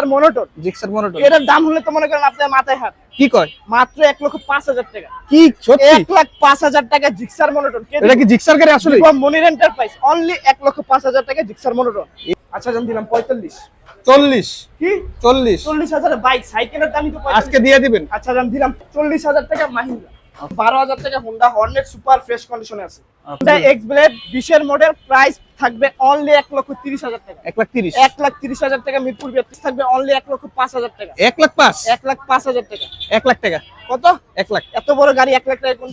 Gixxer monotone. Gixxer monotone. এটার দাম হলে তো মনে করেন আপনার মাথায় হাত। কি কয়? মাত্র এক লক্ষ পাঁচ হাজার টাকা। কি? সত্যি? এক লাখ পাঁচ হাজার টাকা জিক্সার মনোটন। এটা কি জিক্সার গাড়ি আসলে? মনির এন্টারপ্রাইজ অনলি এক লক্ষ পাঁচ হাজার টাকা জিক্সার মনোটন। আচ্ছা জান দিলাম পঁয়তাল্লিশ। চল্লিশ। কি? চল্লিশ। চল্লিশ হাজার বাইক সাইকেলের দামই তো আজকে দিয়ে দিবেন। আচ্ছা জান দিলাম চল্লিশ হাজার টাকা মাহিন্দ্রা। বারো হাজার টাকা হোন্ডা হর্নেট সুপার ফ্রেশ কন্ডিশনে আছে। হোন্ডা এক্স ব্লেড বিশের মডেল প্রাইস থাকবে অনলি এক লক্ষ তিরিশ হাজার টাকা। এক লাখ তিরিশ। এক লাখ তিরিশ হাজার টাকা মিরপুর বিয়াত্রিশ থাকবে অনলি এক লক্ষ পাঁচ হাজার টাকা। এক লাখ পাঁচ? এক লাখ পাঁচ হাজার টাকা। এক লাখ টাকা? কত? এক লাখ। এত বড় গাড়ি এক লাখ টাকা কোন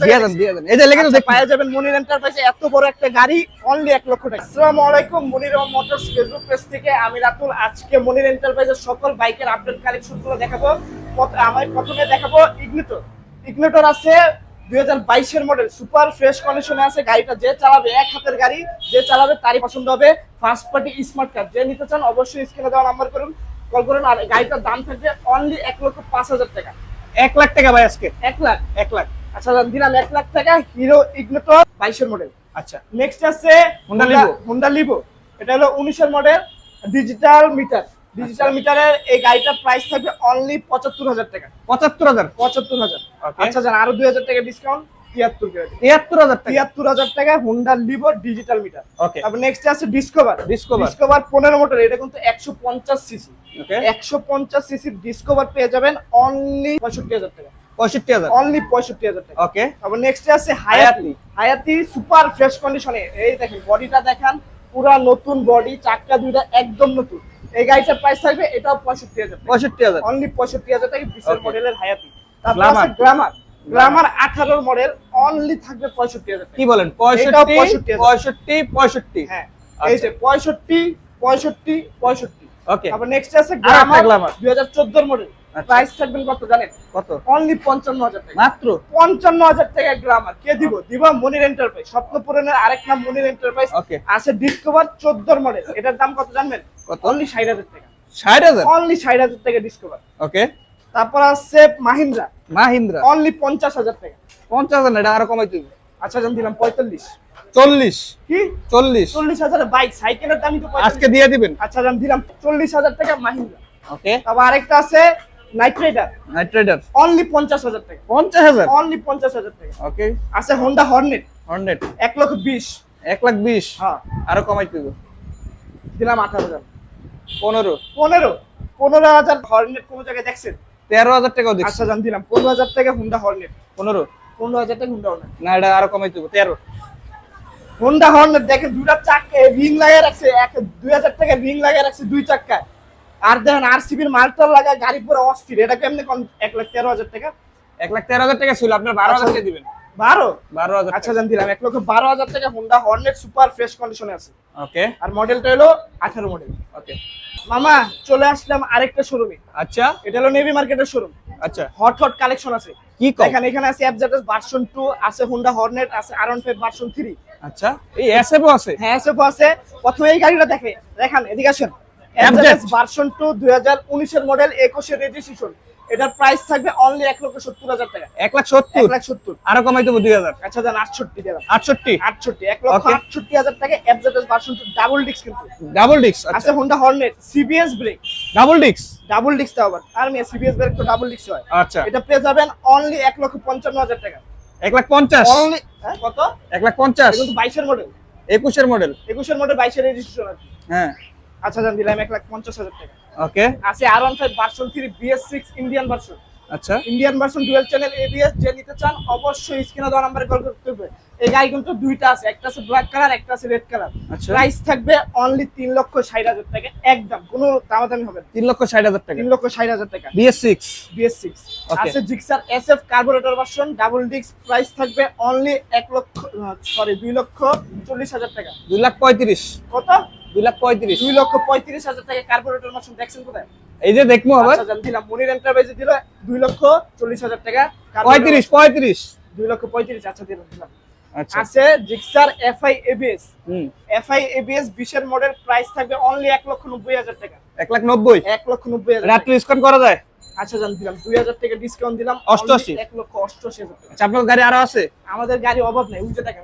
এই যে লেগে তো আচ্ছা, পাওয়া যাবেন মনির এন্টারপ্রাইজে এত বড় একটা গাড়ি অনলি এক লক্ষ টাকা। আসসালামু আলাইকুম মনির মোটরস ফেসবুক পেজ থেকে আমি রাতুল। আজকে মনির এন্টারপ্রাইজের সকল বাইকের আপডেট কালেকশনগুলো দেখাবো। আমি প্রথমে দেখাবো ইগনিটর ইগনিটর আছে দুই হাজার বাইশের মডেল সুপার ফ্রেশ কন্ডিশনে আছে গাড়িটা যে চালাবে এক হাতের গাড়ি যে চালাবে তারই পছন্দ হবে। ফার্স্ট পার্টি স্মার্ট কার্ড যে নিতে চান অবশ্যই স্ক্রিনে দেওয়া নাম্বার করুন কল করুন আর গাড়িটার দাম থাকবে অনলি এক লক্ষ পাঁচ হাজার টাকা। এক লাখ টাকা ভাই আজকে? এক লাখ? এক লাখ। আচ্ছা দিলাম এক লাখ টাকা হিরো ইগনিটর বাইশের মডেল আচ্ছা। নেক্সট আছে Honda Livo। হোন্ডা লিভো এটা হলো উনিশের মডেল ডিজিটাল মিটার ডিজিটাল মিটারের এই গাড়িটার প্রাইস থাকবে অনলি পঁচাত্তর হাজার টাকা। পঁচাত্তর হাজার? পঁচাত্তর হাজার. আচ্ছা জান আরও দুই হাজার টাকা ডিসকাউন্ট তিয়াত্তর হাজার টাকা? তিয়াত্তর হাজার টাকা Honda Livo digital meter okay তারপর নেক্সট আছে ডিসকভার পনেরো এটা কিন্তু একশো পঞ্চাশ সিসি একশো পঞ্চাশ সিসির ডিসকভার পেয়ে যাবেন অনলি পঁয়ষট্টি হাজার টাকা। পঁয়ষট্টি হাজার। অনলি পঁয়ষট্টি হাজার টাকা। ওকে তারপর নেক্সট আছে হায়াতি হায়াতি সুপার ফ্রেশ কন্ডিশনে এই দেখেন বডিটা দেখান পুরা নতুন বডি চাক্কা দুইটা একদম নতুন। এই গাড়িটার প্রাইস থাকবে এটাও পঁয়ষট্টি হাজার পঁয়ষট্টি হাজার। অনলি পঁয়ষট্টি হাজার টাকা বিশের মডেলের হায়াতি। আছে গ্রামার গ্রামার আঠারোর মডেল অনলি থাকবে পঁয়ষট্টি হাজার কি বলেন? পঁয়ষট্টি পঁয়ষট্টি পঁয়ষট্টি হ্যাঁ। আচ্ছা। এই যে পঁয়ষট্টি পঁয়ষট্টি পঁয়ষট্টি। ওকে তারপর নেক্সট আছে একটা গ্রামার দুই হাজার চোদ্দোর মডেল আচ্ছা। প্রাইস থাকবেন কত জানেন? কত? অনলি পঞ্চান্ন হাজার টাকা। মাত্র? পঞ্চান্ন হাজার টাকা গ্রামার কে দিব? দিব মনির এন্টারপ্রাইজ স্বপ্নপুরনের আরেক নাম মনির এন্টারপ্রাইজ আছে ডিসকভার চোদ্দোর মডেল এটার দাম কত জানবেন? কত? অনলি ষাট হাজার টাকা। ষাট হাজার? অনলি ষাট হাজার টাকা ডিসকভার ওকে। তারপর আছে মাহিন্দ্রা মাহিন্দ্রা অনলি পঞ্চাশ হাজার টাকা। পঞ্চাশ হাজার না আরও কমাই তুই আচ্ছা জান দিলাম পঁয়তাল্লিশ। চল্লিশ। কি? চল্লিশ। চল্লিশ হাজার বাইক। সাইকেলের দামই তো আজকে দিয়ে দিবেন। আচ্ছা জান দিলাম চল্লিশ হাজার টাকা মাহিন্দ্রা ওকে। তারপর আরেকটা আছে knight rider knight rider only পঞ্চাশ হাজার টাকা। পঞ্চাশ হাজার? অনলি পঞ্চাশ হাজার টাকা। ওকে আছে হোন্ডা হর্নেট হান্ড্রেড এক লক্ষ বিশ। এক লাখ বিশ? হ্যাঁ। আরও কমাই তুই দিলাম আঠারো হাজার। পনেরো। পনেরো। পনেরো হাজার হর্নেট কোনো জায়গায় দেখছেন? তেরো হাজার টাকাও দেখছি। আচ্ছা জান দিলাম। পনেরো হাজার টাকা হুন্ডা হর্নেট পনেরো। পনেরো হাজার টাকা হুন্ডা হর্নেট না এটা আরও কমাই তুই তেরো। হুন্ডা হর্নেট দেখেন দুটা চাক্কা রিং লাগিয়ে রাখছে। এক দুই হাজার টাকা রিং লাগিয়ে রাখছে দুই চাক্কায়। আর দেখেন আর সিবির মালটার লাগায় গাড়ি পুরো অস্থির। এটা কেমনি কোন এক লাখ তেরো হাজার টাকা। এক লাখ তেরো হাজার টাকা ছিল আপনার বারো হাজার আচ্ছা। টাকা দিবেন। বারো? বারো হাজার আচ্ছা জান দিলাম। এক লক্ষ বারো হাজার টাকা হুন্ডা হর্নেট সুপার ফ্রেশ কন্ডিশনে আছে। ওকে। আর মডেলটা হলো আঠারো মডেল ওকে। মামা চলে আসলাম আরেকটা শোরুমে আচ্ছা। এটা হলো নেভি মার্কেটের শোরুম আচ্ছা। হট হট কালেকশন আছে। কি কম? এখানে এখানে আছে অ্যাপজেটাস ভার্সন 2 আছে হোন্ডা হর্নেট আছে আরন ফাইভ ভার্সন 3 আচ্ছা। এই এসএফও আছে? হ্যাঁ এসএফ আছে। প্রথমে এই গাড়িটা দেখে দেখেন এদিকে আসেন। অ্যাপজেটাস ভার্সন 2 2019 এর মডেল 21 এর রেজিস্ট্রেশন এটার প্রাইস থাকবে অনলি 1 লক্ষ 70 হাজার টাকা। এক লাখ সত্তর? 1 লাখ 70 আরও কমাই দেবো দুই হাজার। আচ্ছা জান 68 দিলাম আটষট্টি? 68 1 লক্ষ Okay. 68 হাজার টাকা অ্যাপজেটাস ভার্সন 2 ডাবল ডিস্ক কিন্তু। ডাবল ডিক্স আছে আচ্ছা Honda Hornet CBS brake double ডিক্স ডাবল ডিস্ক তো আবার। আর মেয়ে সিবিএস ব্রেক তো ডাবল ডিস্ক হয়। আচ্ছা। এটা পেয়ে যাবেন অনলি 1 লক্ষ 55 হাজার টাকা। এক লাখ পঞ্চাশ? অনলি কত? এক লাখ পঞ্চাশ? এটা কিন্তু 22 এর মডেল একুশের মডেল 21 এর মডেল 22 এর রেজিস্ট্রেশন আছে। হ্যাঁ। আচ্ছা জান দিলাম 1 লাখ 50 হাজার টাকা। ওকে। আছে R one five version three BS six Indian version আচ্ছা। Indian version dual channel ABS যে নিতে চান অবশ্যই স্ক্রিনে দেওয়া নাম্বারে কল করতে হবে। এই গাড়ি কিন্তু দুইটা আছে একটা আছে ব্ল্যাক কালার একটা আছে রেড কালার আচ্ছা। প্রাইস থাকবে অনলি তিন লক্ষ ষাট হাজার টাকা একদম। কোনো দামাদামি হবে না। তিন লক্ষ ষাট হাজার টাকা। তিন লক্ষ ষাট হাজার টাকা। BS six BS six. আছে Gixxer S F carburettor version double disc price থাকবে অনলি এক লক্ষ সরি দুই লক্ষ চল্লিশ হাজার টাকা। দুই লাখ পঁয়ত্রিশ। কত? দুই লাখ পঁয়ত্রিশ। দুই লক্ষ পঁয়ত্রিশ হাজার টাকা কার্বোরেটর ভার্সন দেখছেন কোথায়? এই যে দেখব আবার। আচ্ছা দিলাম। মনির এন্টারপ্রাইজে দিল দুই লক্ষ চল্লিশ হাজার টাকা পঁয়ত্রিশ পঁয়ত্রিশ। দুই লক্ষ পঁয়ত্রিশ আচ্ছা দিলাম দিলাম। আচ্ছা। আছে Gixxer FI ABS. FI ABS বিশের মডেল প্রাইস থাকবে অনলি এক লক্ষ নব্বই হাজার টাকা। এক লাখ নব্বই। এক লক্ষ নব্বই হাজার রাত্রি ডিসকাউন্ট করা যায়? আচ্ছা জান দিলাম। দুই হাজার টাকা ডিসকাউন্ট দিলাম অষ্টআশি। এক লক্ষ অষ্টআশি আচ্ছা আপনার গাড়ি আরও আছে? আমাদের গাড়ি অভাব নাই উল্টে দেখেন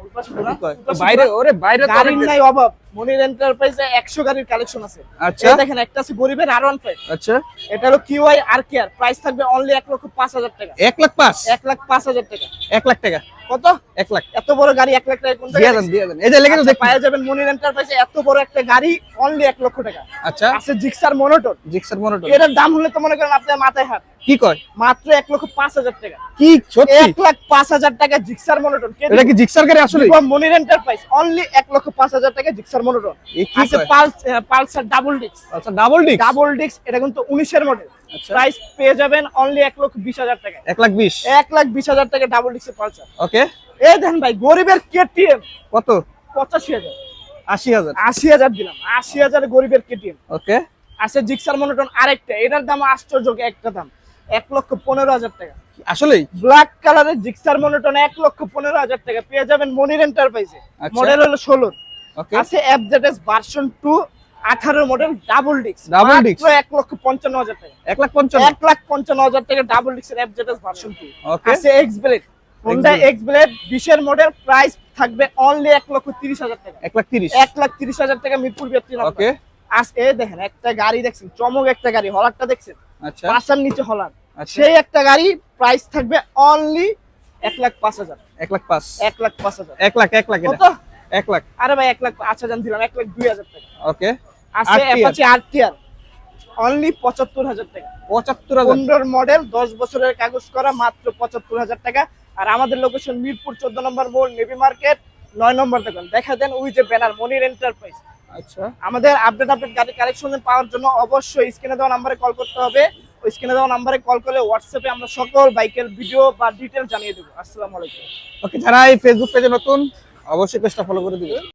বাইরে ওরে বাইরে গাড়ির নাই অভাব। মনির এন্টারপ্রাইজে একশো গাড়ির কালেকশন আছে। আচ্ছা। দেখেন একটা আছে গরিবের আর ওয়ান ফাইভ আচ্ছা। এটা হলো কিউআই আর কেয়ার প্রাইস থাকবে অনলি এক লক্ষ পাঁচ হাজার টাকা। এক লাখ পাঁচ? এক লাখ পাঁচ হাজার টাকা। এক লাখ টাকা। কত? এক লাখ। এত বড় গাড়ি এক লাখ টাকা কোন দিয়ে দেন দিয়ে দেন। এই যে লেগে তো আচ্ছা, পাওয়া যাবেন মনির এন্টারপ্রাইজে এত বড় একটা গাড়ি অনলি এক লক্ষ টাকা। আচ্ছা। আছে জিক্সার মনোটন জিক্সার মনোটন এটার দাম হলে তো মনে করেন আপনার মাথায় হাত। কি কয়? মাত্র এক লক্ষ পাঁচ হাজার টাকা। কি? সত্যি? এক লাখ পাঁচ হাজার টাকা জিক্সার মনোটন এটা কি জিক্সার গাড়ি আসলে? মনির এন্টারপ্রাইজ অনলি এক লক্ষ পাঁচ হাজার টাকা জিক্সার মনোটন আছে পালস পালসার ডাবল ডিস্ক আচ্ছা ডাবল ডিস্ক ডাবল ডিস্ক এটা কিন্তু উনিশের মডেল প্রাইস পেয়ে যাবেন অনলি এক লক্ষ বিশ হাজার টাকা। এক লাখ বিশ? এক লাখ বিশ হাজার টাকা ডাবল ডিস্কের পালসার। ওকে। এই দেন ভাই গরিবের কেটিএম কত? পঁচাশি হাজার। আশি হাজার। আশি হাজার দিলাম। আশি হাজার গরিবের কেটিএম ওকে। আছে জিক্সার মনোটন আরেকটা এটার দাম আশ্চর্য একটা দাম এক লক্ষ পনেরো হাজার টাকা। আসলেই? ব্ল্যাক কালারের জিক্সার মনোটন এক লক্ষ পনেরো হাজার টাকা পেয়ে যাবেন মনির এন্টারপ্রাইজে আচ্ছা। মডেল হলো ষোলো। ওকে। আছে এফজেডএস ভার্সন টু আঠারো model double disc Double disc? এক লক্ষ পঞ্চান্ন হাজার টাকা এক লাখ পঞ্চান্ন এক লাখ পঞ্চান্ন হাজার টাকা ডাবল ডিস্কের এফজেডএস ভার্সন টু ওকে আছে X blade Honda Blade। X blade বিশের মডেল প্রাইস থাকবে অনলি এক লক্ষ তিরিশ হাজার টাকা এক লাখ তিরিশ এক লাখ তিরিশ হাজার টাকা মিরপুর ব্যক্তি ওকে আজ এ দেখেন একটা গাড়ি দেখছেন চমক একটা গাড়ি হলারটা দেখছেন আচ্ছা পাঁচার নিচে হলার আচ্ছা সেই একটা গাড়ি প্রাইস থাকবে অনলি এক লাখ পাঁচ হাজার এক লাখ পাঁচ এক লাখ পাঁচ হাজার এক লাখ এক লাখ এটা এক লাখ আরে ভাই এক লাখ পাঁচ হাজার দিলাম এক লাখ দুই হাজার টাকা ওকে আছে অ্যাপাচি আরটিআর অনলি পঁচাত্তর হাজার টাকা। পঁচাত্তর হাজার। মডেল দশ বছরের কাগজ করা মাত্র পঁচাত্তর হাজার টাকা। আর আমাদের লোকেশন মিরপুর চোদ্দ নম্বর মোড় নেভি মার্কেট নয় নম্বর দোকান। দেখা দেন ওই যে ব্যানার মনির এন্টারপ্রাইজ আচ্ছা। আমাদের আপডেট আপডেট গাড়ি কালেকশন পাওয়ার জন্য অবশ্যই স্ক্রিনে দেওয়া নাম্বারে কল করতে হবে। ওই স্ক্রিনে দেওয়া নাম্বারে কল করলে হোয়াটসঅ্যাপে আমরা সকল বাইকের ভিডিও বা ডিটেল জানিয়ে দেবো। আসসালামু আলাইকুম। ওকে যারা এই ফেসবুক পেজে নতুন অবশ্যই পেজটা ফলো করে দিবেন।